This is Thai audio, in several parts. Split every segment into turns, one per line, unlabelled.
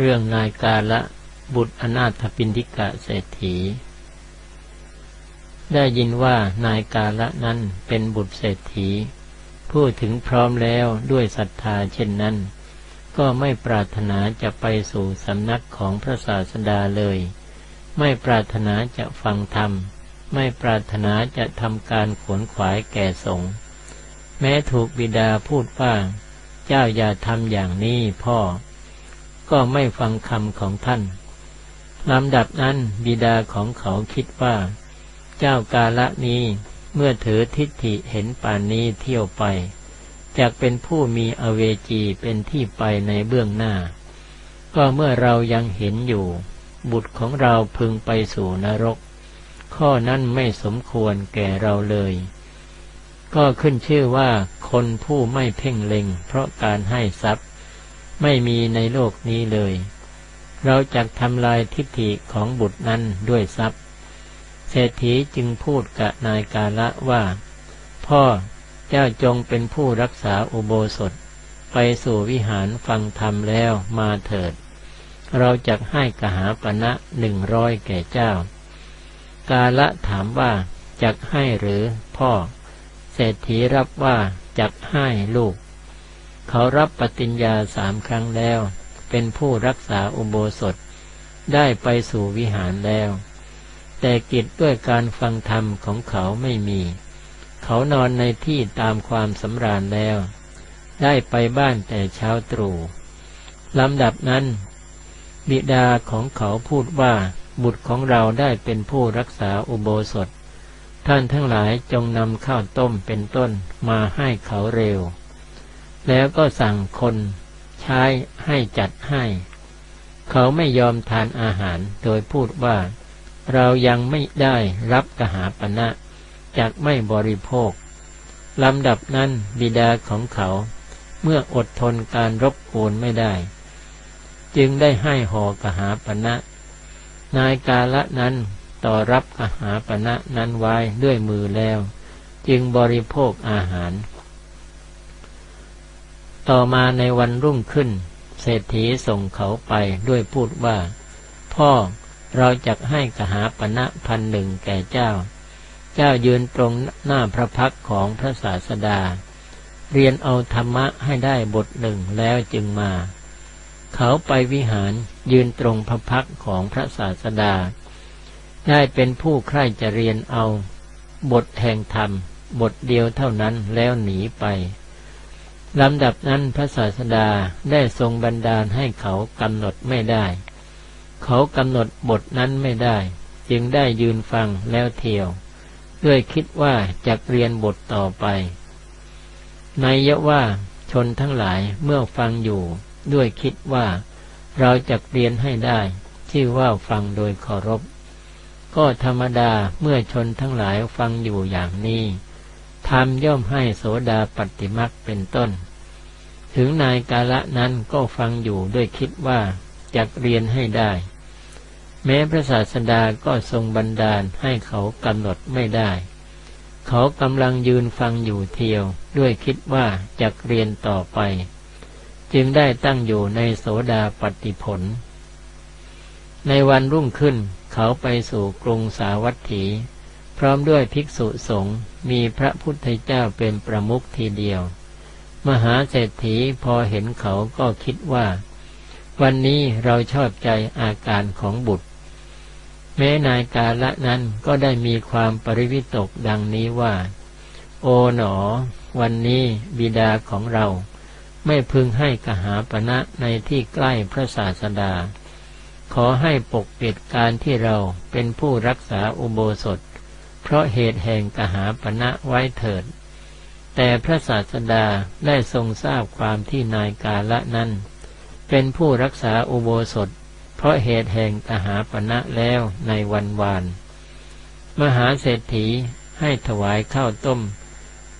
เรื่องนายกาละบุตรอนาถปินทิกะเศรษฐี ได้ยินว่านายกาละนั้นเป็นบุตรเศรษฐี พูดถึงพร้อมแล้วด้วยศรัทธาเช่นนั้น ก็ไม่ปรารถนาจะไปสู่สำนักของพระศาสดาเลย ไม่ปรารถนาจะฟังธรรม ไม่ปรารถนาจะทำการขวนขวายแก่สงฆ์แม้ถูกบิดาพูดว่า เจ้าอย่าทำอย่างนี้พ่อ ก็ไม่ฟังคำของท่านลำดับนั้นบิดาของเขาคิดว่า เจ้ากาละนี้เมื่อถือทิฏฐิเห็นป่านนี้เที่ยวไปจากเป็นผู้มีอเวจีเป็นที่ไปในเบื้องหน้า ก็เมื่อเรายังเห็นอยู่ บุตรของเราพึงไปสู่นรก ข้อนั้นไม่สมควรแก่เราเลย ก็ขึ้นชื่อว่าคนผู้ไม่เพ่งเล็งเพราะการให้ทรัพย์ ไม่มีในโลกนี้เลย เราจะทำลายทิฏฐิของบุตรนั้นด้วยทรัพย์ เศรษฐีจึงพูดกับนายกาละว่า พ่อเจ้าจงเป็นผู้รักษาอุโบสถ ไปสู่วิหารฟังธรรมแล้วมาเถิด เราจะให้กหาปณะหนึ่งร้อยแก่เจ้า กาละถามว่าจักให้หรือพ่อ เศรษฐีรับว่าจักให้ลูก เขารับปฏิญญาสามครั้งแล้ว เป็นผู้รักษาอุโบสถ ได้ไปสู่วิหารแล้ว แต่กิจด้วยการฟังธรรมของเขาไม่มี เขานอนในที่ตามความสำราญแล้ว ได้ไปบ้านแต่เช้าตรู่ลำดับนั้น บิดาของเขาพูดว่าบุตรของเราได้เป็นผู้รักษาอุโบสถ ท่านทั้งหลายจงนำข้าวต้มเป็นต้นมาให้เขาเร็ว แล้วก็สั่งคนใช้ให้จัดให้ เขาไม่ยอมทานอาหารโดยพูดว่า เรายังไม่ได้รับกหาปณะจากไม่บริโภคลำดับนั้นบิดาของเขา เมื่ออดทนการรบกวนไม่ได้ จึงได้ให้หอกหาปณะนายกาละนั้นต่อรับกหาปณะนั้นไว้ด้วยมือแล้ว จึงบริโภคอาหาร ต่อมาในวันรุ่งขึ้น เศรษฐีส่งเขาไปด้วยพูดว่า พ่อเราจะให้กหาปณะพันหนึ่งแก่เจ้า เจ้ายืนตรงหน้าพระพักของพระศาสดา เรียนเอาธรรมะให้ได้บทหนึ่งแล้วจึงมา เขาไปวิหารยืนตรงพระพักของพระศาสดา ได้เป็นผู้ใคร่จะเรียนเอา บทแห่งธรรม บทเดียวเท่านั้นแล้วหนีไป ลำดับนั้นพระศาสดาได้ทรงบันดาลให้เขากำหนดไม่ได้ เขากำหนดบทนั้นไม่ได้ จึงได้ยืนฟังแล้วเที่ยว ด้วยคิดว่าจะเรียนบทต่อไปในยะว่าชนทั้งหลายเมื่อฟังอยู่ ด้วยคิดว่า เราจะเรียนให้ได้ชื่ว่าฟังโดยเคารพ ก็ธรรมดาเมื่อชนทั้งหลายฟังอยู่อย่างนี้ทำย่อมให้โสดาปฏิมักเป็นต้น ถึงนายกาละนั้นก็ฟังอยู่ด้วยคิดว่าจักเรียนให้ได้ แม้พระศาสดาก็ทรงบันดาลให้เขากำหนดไม่ได้ เขากำลังยืนฟังอยู่เทียว ด้วยคิดว่าจักเรียนต่อไป จึงได้ตั้งอยู่ในโสดาปฏิผล ในวันรุ่งขึ้นเขาไปสู่กรุงสาวัตถี พร้อมด้วยภิกษุสงฆ์มีพระพุทธเจ้าเป็นประมุขทีเดียว มหาเศรษฐีพอเห็นเขาก็คิดว่า วันนี้เราชอบใจอาการของบุตร แม้นายกาละนั้นก็ได้มีความปริวิตกดังนี้ว่า โอ๋หนอ วันนี้บิดาของเราไม่พึงให้กหาปณะในที่ใกล้พระศาสดา ขอให้ปกปิดการที่เราเป็นผู้รักษาอุโบสถ เพราะเหตุแห่งกหาปณะไว้เถิด แต่พระศาสดาได้ทรงทราบความที่นายกาละนั้น เป็นผู้รักษาอุโบสถ เพราะเหตุแห่งกหาปณะแล้วในวันวาน มหาเศรษฐีให้ถวายข้าวต้ม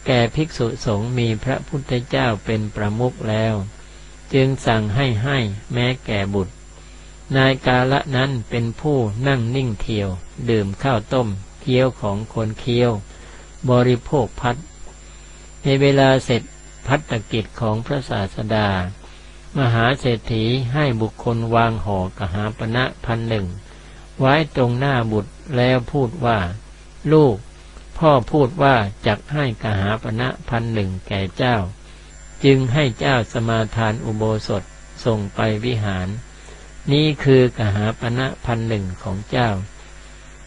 แก่ภิกษุสงฆ์มีพระพุทธเจ้าเป็นประมุขแล้ว จึงสั่งให้ให้แม้แก่บุตร นายกาละนั้นเป็นผู้นั่งนิ่งเทียว ดื่มข้าวต้ม เคี้ยวของคนเคี้ยว บริโภคพัด ในเวลาเสร็จพัฒกิจของพระศาสดา มหาเศรษฐีให้บุคคลวางห่อกหาปณะพันหนึ่ง ไว้ตรงหน้าบุตรแล้วพูดว่า ลูก พ่อพูดว่าจักให้กหาปณะพันหนึ่งแก่เจ้า จึงให้เจ้าสมาทานอุโบสถส่งไปวิหาร นี่คือกหาปณะพันหนึ่งของเจ้า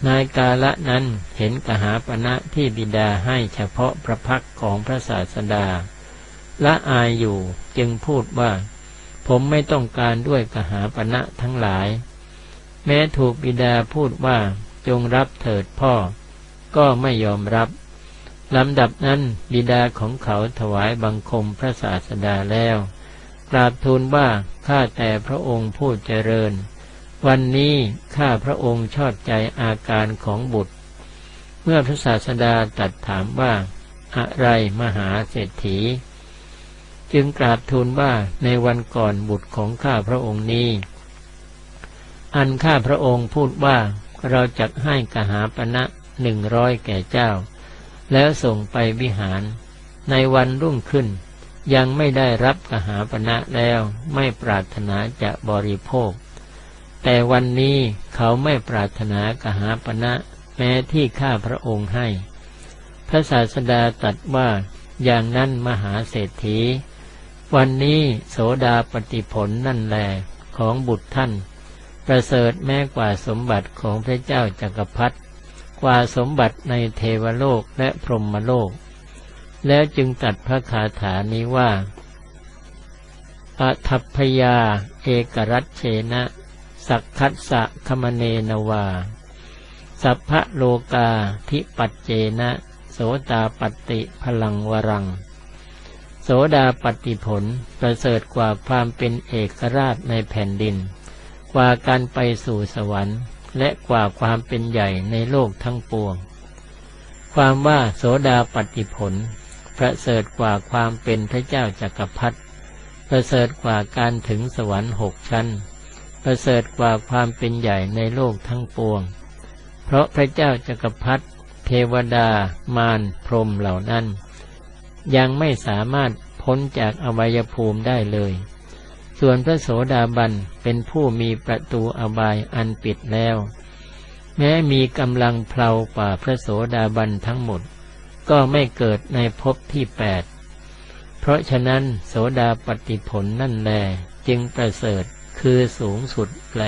นายกาละนั้นเห็นกหาปณะที่บิดาให้เฉพาะพระพักของพระศาสดา ละอายอยู่จึงพูดว่า ผมไม่ต้องการด้วยกหาปณะทั้งหลาย แม้ถูกบิดาพูดว่าจงรับเถิดพ่อ ก็ไม่ยอมรับลำดับนั้นบิดาของเขาถวายบังคมพระศาสดาแล้ว กราบทูลว่าข้าแต่พระองค์ผู้เจริญ วันนี้ข้าพระองค์ชอบใจอาการของบุตร เมื่อพระศาสดาตรัสถามว่า อะไรมหาเศรษฐี จึงกราบทูลว่าในวันก่อนบุตรของข้าพระองค์นี้ อันข้าพระองค์พูดว่าเราจะให้กหาปณะหนึ่งร้อยแก่เจ้า แล้วส่งไปวิหาร ในวันรุ่งขึ้น ยังไม่ได้รับกหาปณะแล้วไม่ปรารถนาจะบริโภค แต่วันนี้เขาไม่ปรารถนากหาปณะแม้ที่ข้าพระองค์ให้ พระศาสดาตรัสว่าอย่างนั้นมหาเศรษฐี วันนี้โสดาปฏิผลนั่นแหลของบุตรท่าน ประเสริฐแม้กว่าสมบัติของพระเจ้าจักรพรรดิกว่าสมบัติในเทวโลกและพรหมโลก แล้วจึงตัดพระคาถานี้ว่าอัทัพพยา เอกรัตเชนะ สักคัสสะคมเนนวา สัพพะโลกาทิปัจเจนะ โสตาปฏิพลังวรัง โสดาปฏิผลประเสริฐกว่าความเป็นเอกราชในแผ่นดิน กว่าการไปสู่สวรรค์ และกว่าความเป็นใหญ่ในโลกทั้งปวง ความว่าโสดาปฏิผลประเสริฐกว่าความเป็นพระเจ้าจักรพรรดิประเสริฐกว่าการถึงสวรรค์หกชั้น ประเสริฐกว่าความเป็นใหญ่ในโลกทั้งปวง เพราะพระเจ้าจักรพรรดิเทวดามารพรมเหล่านั้น ยังไม่สามารถพ้นจากอวัยภูมิได้เลย ส่วนพระโสดาบันเป็นผู้มีประตูอบายอันปิดแล้ว แม้มีกำลังเพลากว่าพระโสดาบันทั้งหมด ก็ไม่เกิดในภพที่แปดเพราะฉะนั้นโสดาปฏิผลนั่นแลจึงประเสริฐ คือสูงสุดแปล